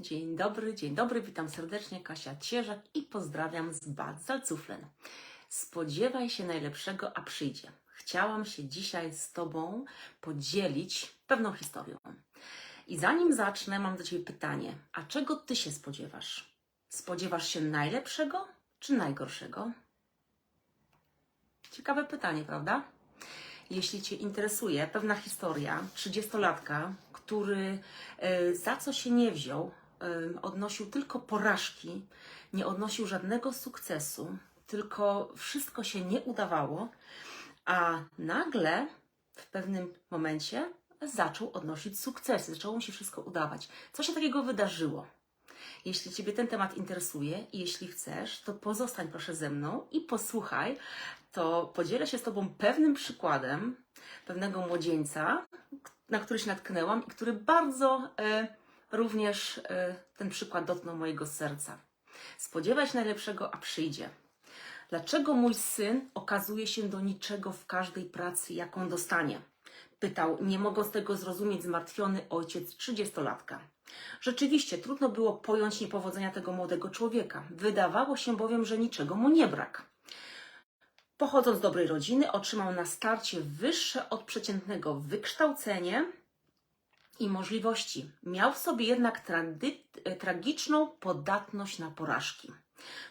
Dzień dobry, dzień dobry, witam serdecznie, Kasia Cierzak i pozdrawiam z Bad Salzuflen. Spodziewaj się najlepszego, a przyjdzie. Chciałam się dzisiaj z Tobą podzielić pewną historią. I zanim zacznę, mam do Ciebie pytanie. A czego Ty się spodziewasz? Spodziewasz się najlepszego czy najgorszego? Ciekawe pytanie, prawda? Jeśli Cię interesuje pewna historia 30-latka, który e, za co się nie wziął, odnosił tylko porażki, nie odnosił żadnego sukcesu, tylko wszystko się nie udawało, a nagle w pewnym momencie zaczął odnosić sukcesy, zaczęło mu się wszystko udawać. Co się takiego wydarzyło? Jeśli Ciebie ten temat interesuje i jeśli chcesz, to pozostań proszę ze mną i posłuchaj, to podzielę się z Tobą pewnym przykładem pewnego młodzieńca, na który się natknęłam i który bardzo e, również e, ten przykład dotknął mojego serca. Spodziewaj się najlepszego, a przyjdzie. Dlaczego mój syn okazuje się do niczego w każdej pracy, jaką dostanie? Pytał, nie mogąc tego zrozumieć, zmartwiony ojciec trzydziestolatka. Rzeczywiście trudno było pojąć niepowodzenia tego młodego człowieka. Wydawało się bowiem, że niczego mu nie brak. Pochodząc z dobrej rodziny, otrzymał na starcie wyższe od przeciętnego wykształcenie i możliwości. Miał w sobie jednak trady, tragiczną podatność na porażki.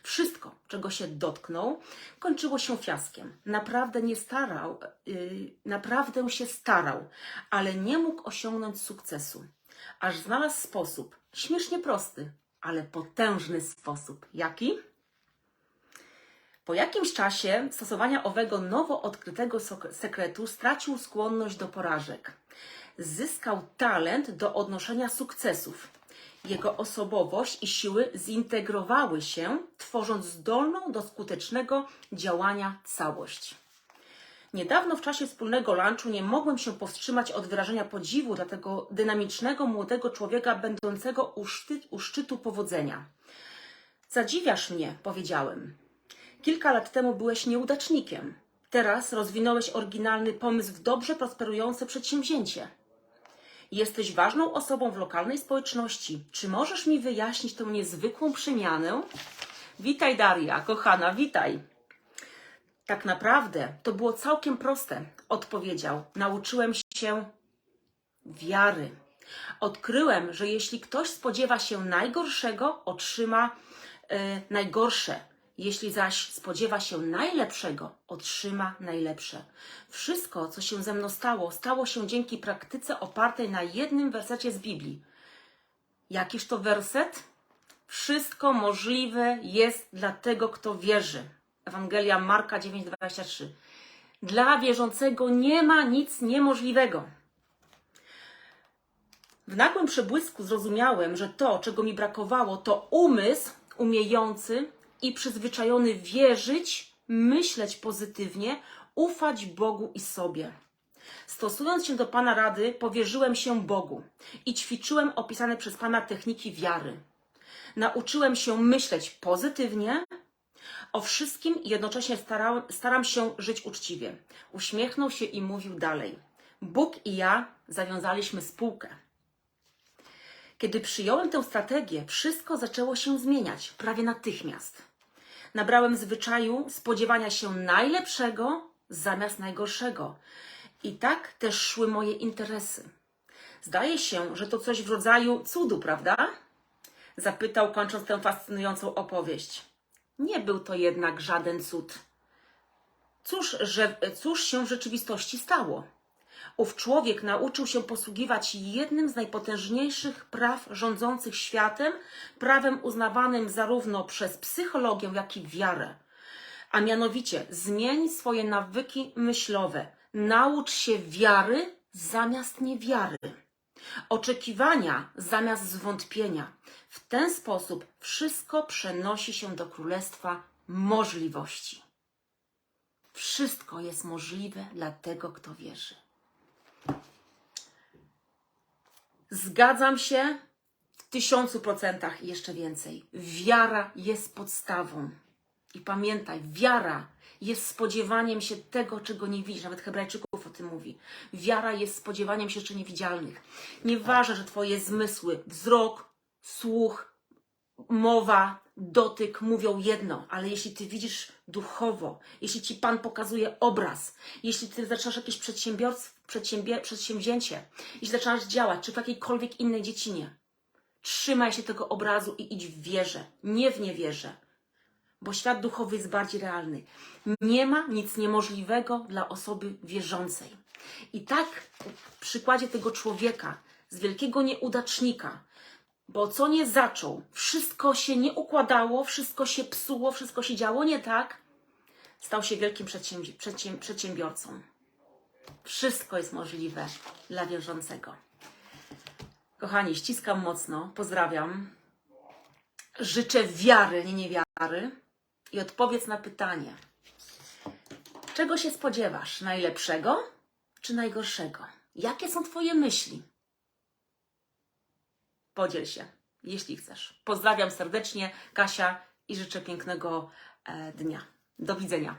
Wszystko, czego się dotknął, kończyło się fiaskiem. Naprawdę nie starał, yy, naprawdę się starał, ale nie mógł osiągnąć sukcesu. Aż znalazł sposób, śmiesznie prosty, ale potężny sposób. Jaki? Po jakimś czasie stosowania owego nowo odkrytego sekretu stracił skłonność do porażek. Zyskał talent do odnoszenia sukcesów. Jego osobowość i siły zintegrowały się, tworząc zdolną do skutecznego działania całość. Niedawno w czasie wspólnego lunchu nie mogłem się powstrzymać od wyrażenia podziwu dla tego dynamicznego młodego człowieka będącego u, u szczytu powodzenia. Zadziwiasz mnie, powiedziałem. Kilka lat temu byłeś nieudacznikiem. Teraz rozwinąłeś oryginalny pomysł w dobrze prosperujące przedsięwzięcie. Jesteś ważną osobą w lokalnej społeczności. Czy możesz mi wyjaśnić tę niezwykłą przemianę? Witaj, Daria, kochana, witaj. Tak naprawdę to było całkiem proste, odpowiedział. Nauczyłem się wiary. Odkryłem, że jeśli ktoś spodziewa się najgorszego, otrzyma e, najgorsze. Jeśli zaś spodziewa się najlepszego, otrzyma najlepsze. Wszystko, co się ze mną stało, stało się dzięki praktyce opartej na jednym wersecie z Biblii. Jakiż to werset? Wszystko możliwe jest dla tego, kto wierzy. Ewangelia Marka 9:23. Dla wierzącego nie ma nic niemożliwego. W nagłym przebłysku zrozumiałem, że to, czego mi brakowało, to umysł umiejący i przyzwyczajony wierzyć, myśleć pozytywnie, ufać Bogu i sobie. Stosując się do Pana rady, powierzyłem się Bogu i ćwiczyłem opisane przez Pana techniki wiary. Nauczyłem się myśleć pozytywnie o wszystkim i jednocześnie starałem, staram się żyć uczciwie. Uśmiechnął się i mówił dalej. Bóg i ja zawiązaliśmy spółkę. Kiedy przyjąłem tę strategię, wszystko zaczęło się zmieniać prawie natychmiast. Nabrałem zwyczaju spodziewania się najlepszego zamiast najgorszego. I tak też szły moje interesy. Zdaje się, że to coś w rodzaju cudu, prawda? Zapytał, kończąc tę fascynującą opowieść. Nie był to jednak żaden cud. Cóż, że, cóż się w rzeczywistości stało? Ów człowiek nauczył się posługiwać jednym z najpotężniejszych praw rządzących światem, prawem uznawanym zarówno przez psychologię, jak i wiarę. A mianowicie zmień swoje nawyki myślowe. Naucz się wiary zamiast niewiary. Oczekiwania zamiast zwątpienia. W ten sposób wszystko przenosi się do królestwa możliwości. Wszystko jest możliwe dla tego, kto wierzy. Zgadzam się w tysiącu procentach i jeszcze więcej. Wiara jest podstawą. I pamiętaj, wiara jest spodziewaniem się tego, czego nie widzisz. Nawet Hebrajczyków o tym mówi. Wiara jest spodziewaniem się rzeczy niewidzialnych. Nieważne, że Twoje zmysły, wzrok, słuch, mowa, dotyk mówią jedno, ale jeśli ty widzisz duchowo, jeśli ci Pan pokazuje obraz, jeśli ty zaczynasz jakieś przedsięwzięcie, jeśli zaczynasz działać, czy w jakiejkolwiek innej dziedzinie, trzymaj się tego obrazu i idź w wierze, nie w niewierze, bo świat duchowy jest bardziej realny. Nie ma nic niemożliwego dla osoby wierzącej. I tak w przykładzie tego człowieka, z wielkiego nieudacznika, bo co nie zaczął, wszystko się nie układało, wszystko się psuło, wszystko się działo nie tak, stał się wielkim przedsiębi- przedsięb- przedsiębiorcą. Wszystko jest możliwe dla wierzącego. Kochani, ściskam mocno, pozdrawiam. Życzę wiary, nie niewiary. I odpowiedz na pytanie: czego się spodziewasz? Najlepszego czy najgorszego? Jakie są Twoje myśli? Podziel się, jeśli chcesz. Pozdrawiam serdecznie, Kasia, i życzę pięknego e, dnia. Do widzenia.